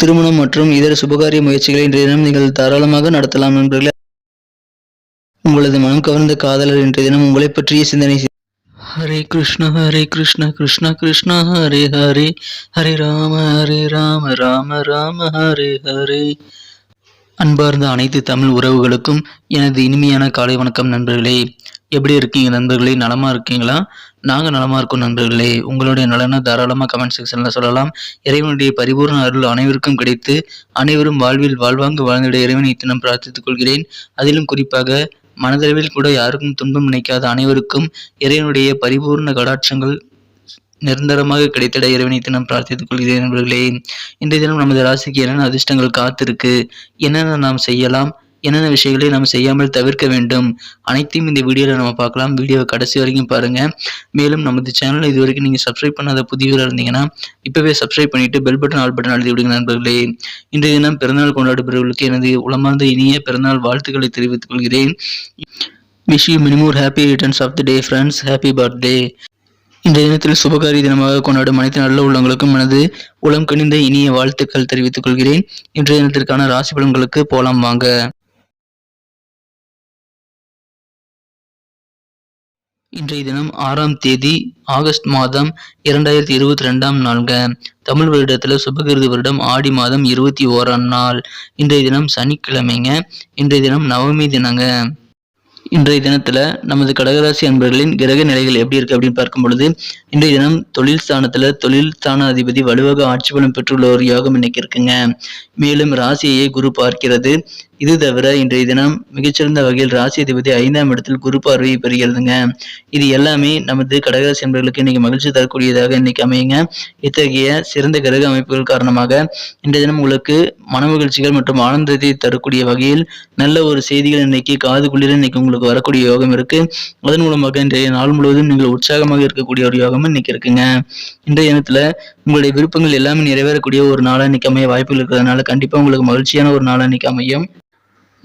திருமணம் மற்றும் இதர சுபகாரிய முயற்சிகளை இன்றைய தினம் நீங்கள் தாராளமாக நடத்தலாம் நண்பர்களே. உங்களது மனம் கவர்ந்த காதலர் இன்றைய தினம் உங்களை பற்றிய சிந்தனை ஹரே கிருஷ்ண ஹரே கிருஷ்ண கிருஷ்ண கிருஷ்ண ஹரே ஹரே. ஹரே ராம ஹரே ராம ராம ராம ஹரே ஹரே. அன்பார்ந்த அனைத்து தமிழ் உறவுகளுக்கும் எனது இனிமையான காலை வணக்கம் நண்பர்களே. எப்படி இருக்கீங்க நண்பர்களே? நலமா இருக்கீங்களா? நாங்கள் நலமா இருக்கோம் நண்பர்களே. உங்களுடைய நலனை தாராளமாக கமெண்ட் செக்ஷனில் சொல்லலாம். இறைவனுடைய பரிபூர்ண அருள் அனைவருக்கும் கிடைத்து அனைவரும் வாழ்வில் வாழ்வாங்கு வாழ்ந்துடைய இறைவனை தினம் பிரார்த்தித்துக் கொள்கிறேன். அதிலும் குறிப்பாக மனதளவில் கூட யாருக்கும் துன்பம் நினைக்காத அனைவருக்கும் இறைவனுடைய பரிபூர்ண கடாட்சங்கள் நிரந்தரமாக கிடைத்திட இறைவனை தினம் பிரார்த்தித்துக் கொள்கிறேன் நண்பர்களே. இன்றைய தினம் நமது ராசிக்கு என்னென்ன அதிர்ஷ்டங்கள் காத்திருக்கு? என்னென்ன நாம் செய்யலாம்? என்னென்ன விஷயங்களை நாம் செய்யாமல் தவிர்க்க வேண்டும் அனைத்தையும் இந்த வீடியோவில் நம்ம பார்க்கலாம். வீடியோவை கடைசி வரைக்கும் பாருங்கள் மேலும் நமது சேனலை இது வரைக்கும் நீங்கள் சப்ஸ்கிரைப் பண்ணாத புதியவராக இருந்தீங்கன்னா இப்போவே சப்ஸ்கிரைப் பண்ணிட்டு பெல் பட்டன் ஆல் பட்டன் அழுதி விடுங்க நண்பர்களே. இன்றைய தினம் பிறந்தநாள் கொண்டாடுபவர்களுக்கு எனது உளமார்ந்த இனிய பிறந்தநாள் வாழ்த்துக்களை தெரிவித்துக் கொள்கிறேன். Wish you many more happy returns of the day friends happy birthday இன்றைய தினத்தில் சுபகாரி தினமாக கொண்டாடும் அனைத்து நல்ல உள்ளவங்களுக்கும் எனது உளம் கணிந்த இனிய வாழ்த்துக்கள் தெரிவித்துக் கொள்கிறேன். இன்றைய தினத்திற்கான ராசி பலன்களுக்கு போலாம் வாங்க. இன்றைய தினம் ஆறாம் தேதி ஆகஸ்ட் மாதம் இரண்டாயிரத்தி இருபத்தி ரெண்டாம் நாள்க தமிழ் வருடத்தில் சுபகிருது வருடம் ஆடி மாதம் இருபத்தி ஓராம் நாள். இன்றைய தினம் சனிக்கிழமைங்க. இன்றைய தினம் நவமி தினங்க. இன்றைய தினத்துல நமது கடகராசி அன்பர்களின் கிரக நிலைகள் எப்படி இருக்கு அப்படின்னு பார்க்கும் பொழுது இன்றைய தினம் தொழில் ஸ்தானத்தில் தொழில் ஸ்தான அதிபதி வலுவாக ஆட்சி பலம் பெற்றுள்ள ஒரு யோகம் இன்னைக்கு இருக்குங்க. மேலும் ராசியை குரு பார்க்கிறது. இது தவிர இன்றைய தினம் மிகச்சிறந்த வகையில் ராசி அதிபதி ஐந்தாம் இடத்தில் குரு பார்வையை பெறுகிறதுங்க. இது எல்லாமே நமது கடகராசி அன்பர்களுக்கு இன்னைக்கு மகிழ்ச்சி தரக்கூடியதாக இன்னைக்கு அமையுங்க. இத்தகைய சிறந்த கிரக அமைப்புகள் காரணமாக இன்றைய தினம் உங்களுக்கு மன மகிழ்ச்சிகள் மற்றும் ஆனந்தத்தை தரக்கூடிய வகையில் நல்ல ஒரு செய்திகள் இன்னைக்கு காது குளிர இன்னைக்கு உங்களுக்கு வரக்கூடிய யோகம் இருக்கு. அதன் மூலமாக இன்றைய நாள் முழுவதும் நீங்கள் உற்சாகமாக இருக்கக்கூடிய ஒரு யோகம் இன்னைக்கு இருக்குங்க. இன்றைய தினத்துல உங்களுடைய விருப்பங்கள் எல்லாமே நிறைவேறக்கூடிய ஒரு நாளா இன்னைக்கு அமைய வாய்ப்புகள் இருக்கிறதுனால கண்டிப்பா உங்களுக்கு மகிழ்ச்சியான ஒரு நாளா இன்னைக்கு அமையும்.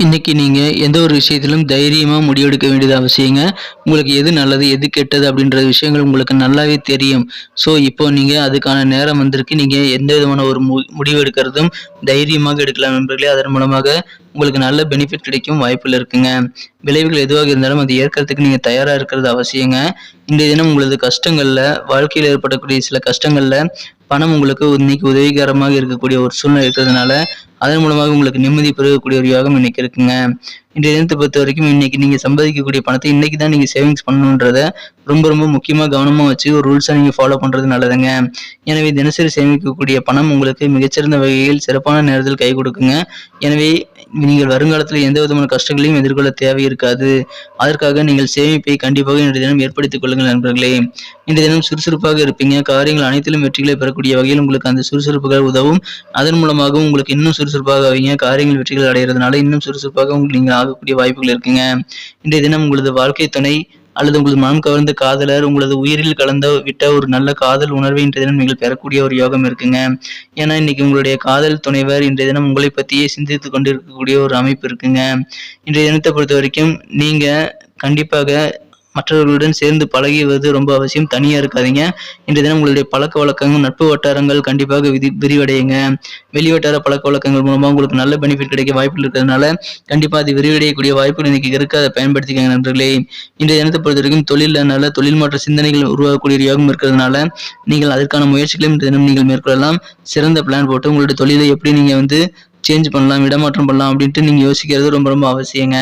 இன்னைக்கு நீங்கள் எந்த ஒரு விஷயத்திலும் தைரியமாக முடிவெடுக்க வேண்டியது அவசியங்க. உங்களுக்கு எது நல்லது எது கெட்டது அப்படின்ற விஷயங்கள் உங்களுக்கு நல்லாவே தெரியும். ஸோ இப்போ நீங்கள் அதுக்கான நேரம் வந்திருக்கு. நீங்கள் எந்த விதமான ஒரு மு முடிவு எடுக்கிறதும் தைரியமாக எடுக்கலாம் நண்பர்களே. அதன் மூலமாக உங்களுக்கு நல்ல பெனிஃபிட் கிடைக்கும் வாய்ப்பில் இருக்குங்க. விளைவுகள் எதுவாக இருந்தாலும் அதை ஏற்கிறதுக்கு நீங்கள் தயாராக இருக்கிறது அவசியங்க. இன்றைய தினம் உங்களது கஷ்டங்களில் வாழ்க்கையில் ஏற்படக்கூடிய சில கஷ்டங்களில் பணம் உங்களுக்கு இன்னைக்கு உதவிகரமாக இருக்கக்கூடிய ஒரு சூழ்நிலை இருக்கிறதுனால அதன் மூலமாக உங்களுக்கு நிம்மதி பெருகக்கூடிய ஒரு யோகம் இன்னைக்கு இருக்குங்க. இன்றைய தினத்தை பொறுத்த வரைக்கும் இன்னைக்கு நீங்கள் சம்பாதிக்கக்கூடிய பணத்தை இன்னைக்கு தான் நீங்கள் சேவிங்ஸ் பண்ணணுன்றத ரொம்ப ரொம்ப முக்கியமாக கவனமாக வச்சு ஒரு ரூல்ஸை நீங்கள் ஃபாலோ பண்ணுறது நல்லதுங்க. எனவே தினசரி சேமிக்கக்கூடிய பணம் உங்களுக்கு மிகச்சிறந்த வகையில் சிறப்பான நேரத்தில் கை கொடுக்குங்க. எனவே நீங்கள் வருங்காலத்தில் எந்த விதமான கஷ்டங்களையும் எதிர்கொள்ள தேவை இருக்காது. அதற்காக நீங்கள் சேமிப்பை கண்டிப்பாக இன்றைய தினம் ஏற்படுத்திக் கொள்ளுங்கள் நண்பர்களே. இன்றைய தினம் சுறுசுறுப்பாக இருப்பீங்க. காரியங்கள் அனைத்திலும் வெற்றிகளை பெறக்கூடிய வகையில் உங்களுக்கு அந்த சுறுசுறுப்புகள் உதவும். அதன் மூலமாகவும் உங்களுக்கு இன்னும் சுறுசுறுப்பாக ஆவீங்க. காரியங்கள் வெற்றிகள் அடைகிறதுனால இன்னும் சுறுசுறுப்பாக உங்களுக்கு நீங்கள் ஆகக்கூடிய வாய்ப்புகள் இருக்குங்க. இன்றைய தினம் உங்களது வாழ்க்கை துணை அல்லது உங்களது மனம் கவர்ந்த காதலர் உங்களது உயிரில் கலந்த விட்ட ஒரு நல்ல காதல் உணர்வை இன்றைய தினம் நீங்கள் பெறக்கூடிய ஒரு யோகம் இருக்குங்க. ஏன்னா இன்னைக்கு உங்களுடைய காதல் துணைவர் இன்றைய தினம் உங்களை பற்றியே சிந்தித்து கொண்டிருக்கக்கூடிய ஒரு அமைப்பு இருக்குங்க. இன்றைய தினத்தை பொறுத்த வரைக்கும் நீங்க கண்டிப்பாக மற்றவர்களுடன் சேர்ந்து பழகிவது ரொம்ப அவசியம். தனியாக இருக்காதீங்க. இன்றைய தினம் உங்களுடைய பழக்க வழக்கங்கள் நட்பு வட்டாரங்கள் கண்டிப்பாக விதி விரிவடையுங்க. வெளிவட்டார பழக்க வழக்கங்கள் மூலமாக உங்களுக்கு நல்ல பெனிஃபிட் கிடைக்க வாய்ப்புகள் இருக்கிறதுனால கண்டிப்பாக அது விரிவடையக்கூடிய வாய்ப்புகள் இன்னைக்கு இருக்கு. அதை பயன்படுத்திக்கங்க நண்பர்களே. இன்றைய தினத்தை பொறுத்த வரைக்கும் தொழில நல்ல தொழில் மாற்ற சிந்தனைகள் உருவாகக்கூடிய யோகம் இருக்கிறதுனால நீங்கள் அதற்கான முயற்சிகளையும் இன்றைய தினம் நீங்கள் மேற்கொள்ளலாம். சிறந்த பிளான் போட்டு உங்களுடைய தொழிலை எப்படி நீங்கள் வந்து சேஞ்ச் பண்ணலாம் இடமாற்றம் பண்ணலாம் அப்படின்ட்டு நீங்கள் யோசிக்கிறது ரொம்ப ரொம்ப அவசியங்க.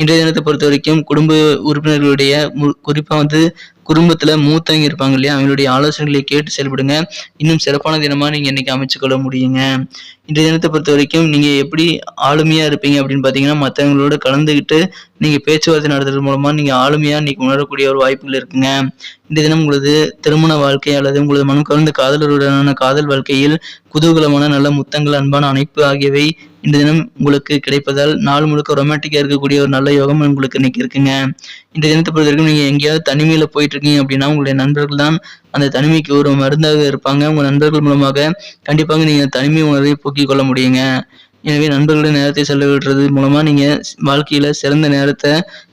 இன்றைய தினத்தை பொறுத்த வரைக்கும் குடும்ப உறுப்பினர்களுடைய மு- வந்து குடும்பத்தில் மூத்தவங்க இருப்பாங்க இல்லையா அவங்களுடைய ஆலோசனைகளை கேட்டு செயல்படுங்க. இன்னும் சிறப்பான தினமாக நீங்கள் இன்றைக்கி அமைச்சுக்கொள்ள முடியுங்க. இன்றைய தினத்தை பொறுத்த வரைக்கும் நீங்கள் எப்படி ஆளுமையாக இருப்பீங்க அப்படின்னு பார்த்தீங்கன்னா மற்றவங்களோட கலந்துக்கிட்டு நீங்கள் பேச்சுவார்த்தை நடத்துறது மூலமாக நீங்கள் ஆளுமையாக இன்றைக்கி உணரக்கூடிய ஒரு வாய்ப்புகள் இருக்குங்க. இந்த தினம் உங்களது திருமண வாழ்க்கை அல்லது உங்களது மனம் கலந்த காதலருடனான காதல் வாழ்க்கையில் குதூகலமான நல்ல முத்தங்கள் அன்பான அணைப்பு ஆகியவை இந்த தினம் உங்களுக்கு கிடைப்பதால் நாள் முழுக்க ரொமான்டிக்காக இருக்கக்கூடிய ஒரு நல்ல யோகம் உங்களுக்கு இன்னைக்கு இருக்குங்க. இந்த தினத்தை பொறுத்த வரைக்கும் நீங்க எங்கேயாவது தனிமையில போயிட்டு இருக்கீங்க அப்படின்னா உங்களுடைய நண்பர்கள் தான் அந்த தனிமைக்கு ஒரு மருந்தாக இருப்பாங்க. உங்க நண்பர்கள் மூலமாக கண்டிப்பாக நீங்கள் தனிமை உணர்வை போக்கிக் கொள்ள முடியுங்க. எனவே நண்பர்களுடைய நேரத்தை செலவிடுறது மூலமா நீங்க வாழ்க்கையில சிறந்த நேரத்தை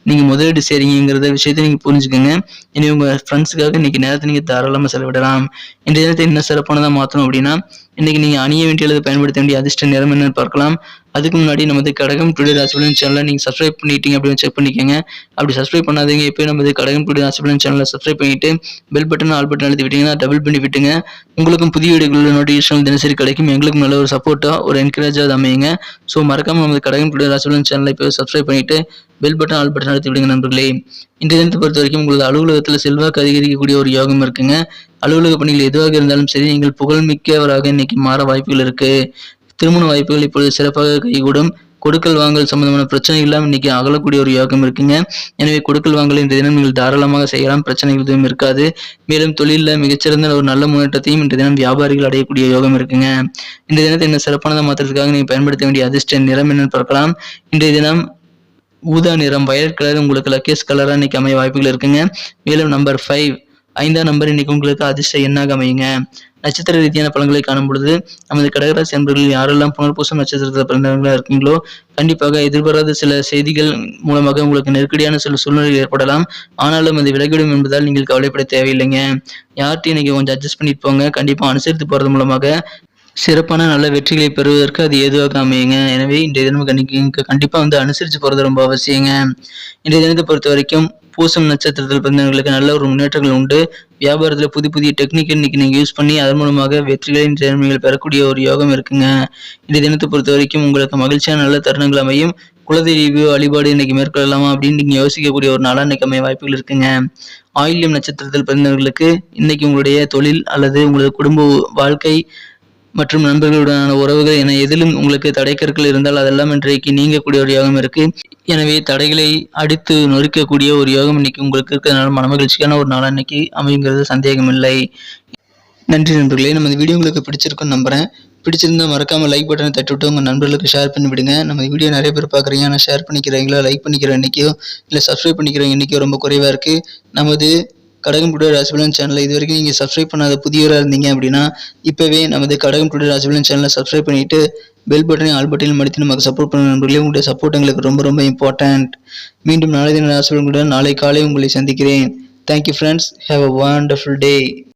நீங்கள் முதலீடு செய்றீங்கிறத விஷயத்தை நீங்கள் புரிஞ்சுக்கோங்க. இனி உங்கள் ஃப்ரெண்ட்ஸுக்காக இன்றைக்கி நேரத்தை நீங்கள் தாராளமாக செலவிடலாம். இன்றைய தினத்தை இன்னும் சிறப்பானதாக மாற்றணும் அப்படின்னா இன்றைக்கி நீங்கள் அணிய வேண்டிய அல்லது பயன்படுத்த வேண்டிய அதிர்ஷ்ட நிறம் என்னன்னு பார்க்கலாம். அதுக்கு முன்னாடி நமது கடகம் டுடே ராசிபலன் சேனலை நீங்கள் சப்ஸ்கிரைப் பண்ணிட்டீங்க அப்படின்னு செக் பண்ணிக்கோங்க. அப்படி சப்ஸ்கிரைப் பண்ணாதீங்க இப்போ நமது கடகம் டுடே ராசிபலன் சேனலை சப்ஸ்கிரைப் பண்ணிட்டு பெல் பட்டன் ஆல் பட்டன் அழுத்தி விட்டீங்கன்னா டபுள் பண்ணி விட்டுங்க உங்களுக்கும் புதிய வீடுகளில் நோட்டிஃபிகேஷன் தினசரி கிடைக்கும். எங்களுக்கும் நல்ல ஒரு சப்போர்ட்டாக ஒரு என்கரேஜாக அமையுங்க. ஸோ மறக்காமல் நமது கடகம் டுடே ராசிபலன் சேனலை இப்போ சப்ஸ்கிரைப் பண்ணிட்டு பெல் பட்டன் ஆல் பட்டன் அழுத்தி விடுங்க நண்பர்களே. இந்த தினத்தை பொறுத்த வரைக்கும் உங்களது அலுவலகத்தில் செல்வாக்கு அதிகரிக்கக்கூடிய ஒரு யோகம் இருக்குங்க. அலுவலக பணிகள் எதுவாக இருந்தாலும் சரி நீங்கள் புகழ்மிக்கவராக இன்னைக்கு மாற வாய்ப்புகள் இருக்கு. திருமண வாய்ப்புகள் இப்பொழுது சிறப்பாக கைகூடும். கொடுக்கல் வாங்கல் சம்பந்தமான பிரச்சனை இல்லாமல் இன்னைக்கு அகலக்கூடிய ஒரு யோகம் இருக்குங்க. எனவே கொடுக்கல் வாங்கல் இந்த தினம் நீங்கள் தாராளமாக செய்யலாம் பிரச்சனைகள் எதுவும் இருக்காது. மேலும் தொழிலில் மிகச்சிறந்த ஒரு நல்ல முன்னேற்றத்தையும் இன்றைய தினம் வியாபாரிகள் அடையக்கூடிய யோகம் இருக்குங்க. இந்த தினத்தை என்ன சிறப்பானதாக மாற்றுறதுக்காக நீங்கள் பயன்படுத்த வேண்டிய அதிர்ஷ்ட நிறம் என்னன்னு பார்க்கலாம். இன்றைய தினம் ஊதா நிறம் வயலட் கலர் உங்களுக்கு லக்கேஸ் கலராக இன்னைக்கு அமைய வாய்ப்புகள் இருக்குங்க. மேலும் நம்பர் ஃபைவ் ஐந்தாம் நம்பர் இன்னைக்கு உங்களுக்கு அதிர்ஷ்ட எண்ணாக அமையுங்க. நட்சத்திர ரீதியான பலன்களை காணும் பொழுது நமது கடகராசி அன்பர்கள் யாரெல்லாம் புனர்பூசம் நட்சத்திரத்தில் பிறந்தவர்களாக இருக்கீங்களோ கண்டிப்பாக எதிர்பாராத சில செய்திகள் மூலமாக உங்களுக்கு நெருக்கடியான சில சூழ்நிலை ஏற்படலாம். ஆனாலும் அது விலகிடும் என்பதால் நீங்கள் கவலைப்பட தேவையில்லைங்க. யார்கிட்டையும் இன்னைக்கு கொஞ்சம் அட்ஜஸ்ட் பண்ணிட்டு போங்க. கண்டிப்பாக அனுசரித்து போகிறது மூலமாக சிறப்பான நல்ல வெற்றிகளை பெறுவதற்கு அது ஏதுவாக அமையுங்க. எனவே இன்றைய தினம் கண்டிப்பாக கண்டிப்பாக வந்து அனுசரித்து போகிறது ரொம்ப அவசியங்க. இன்றைய தினத்தை பொறுத்த வரைக்கும் பூசம் நட்சத்திரத்தில் பிறந்தவர்களுக்கு நல்ல ஒரு முன்னேற்றங்கள் உண்டு. வியாபாரத்தில் புதிய புதிய டெக்னிக் இன்னைக்கு நீங்கள் யூஸ் பண்ணி அதன் மூலமாக வெற்றிகளின் திறமைகள் பெறக்கூடிய ஒரு யோகம் இருக்குங்க. இந்த தினத்தை பொறுத்த வரைக்கும் உங்களுக்கு மகிழ்ச்சியான நல்ல தருணங்கள் அமையும். குலதெய்வ வழிபாடு இன்னைக்கு மேற்கொள்ளலாமா அப்படின்னு நீங்கள் யோசிக்கக்கூடிய ஒரு நாளாக இன்னைக்கு அமைய வாய்ப்புகள் இருக்குங்க. ஆயில்யம் நட்சத்திரத்தில் பிறந்தவர்களுக்கு இன்னைக்கு உங்களுடைய தொழில் அல்லது உங்களது குடும்ப வாழ்க்கை மற்றும் நண்பர்களுடனான உறவுகள் என எதிலும் உங்களுக்கு தடைக்கற்கள் இருந்தால் அதெல்லாம் இன்றைக்கு நீங்கக்கூடிய ஒரு யோகம் இருக்கு. எனவே தடைகளை அடித்து நொறுக்கக்கூடிய ஒரு யோகம் இன்னைக்கு உங்களுக்கு இருக்கிறதுனால மனமகிழ்ச்சியான ஒரு நாள் அன்னைக்கு அமைங்கிறது சந்தேகம் இல்லை நன்றி நண்பர்களே நம்ம இந்த வீடியோ உங்களுக்கு பிடிச்சிருக்குன்னு நம்புறேன். பிடிச்சிருந்தா மறக்காம லைக் பட்டனை தட்டிவிட்டு உங்கள் நண்பர்களுக்கு ஷேர் பண்ணி விடுங்க நம்ம வீடியோ நிறைய பேர் பார்க்குறீங்க. ஆனால் ஷேர் பண்ணிக்கிறீங்களா லைக் பண்ணிக்கிற எண்ணிக்கையோ இல்லை சப்ஸ்கிரைப் பண்ணிக்கிற எண்ணிக்கையோ ரொம்ப குறைவாக இருக்குது நமது கடகம் டுடே ராசிபலன் சேனலை இது வரைக்கும் நீங்கள் சப்ஸ்கிரைப் பண்ணாத புதியவராக இருந்தீங்க அப்படின்னா இப்போவே நமது கடகம் டுடே ராசிபலன் சேனலை சப்ஸ்கிரைப் பண்ணிட்டு பெல் பட்டனையும் ஆல் பட்டனையும் மடித்து நமக்கு சப்போர்ட் பண்ண நண்பர்களே உங்களுடைய சப்போர்ட் எங்களுக்கு ரொம்ப ரொம்ப இம்பார்ட்டன்ட் மீண்டும் நாளை தின ராசிபலன் கூட நாளை காலை உங்களை சந்திக்கிறேன். Thank you friends have a wonderful day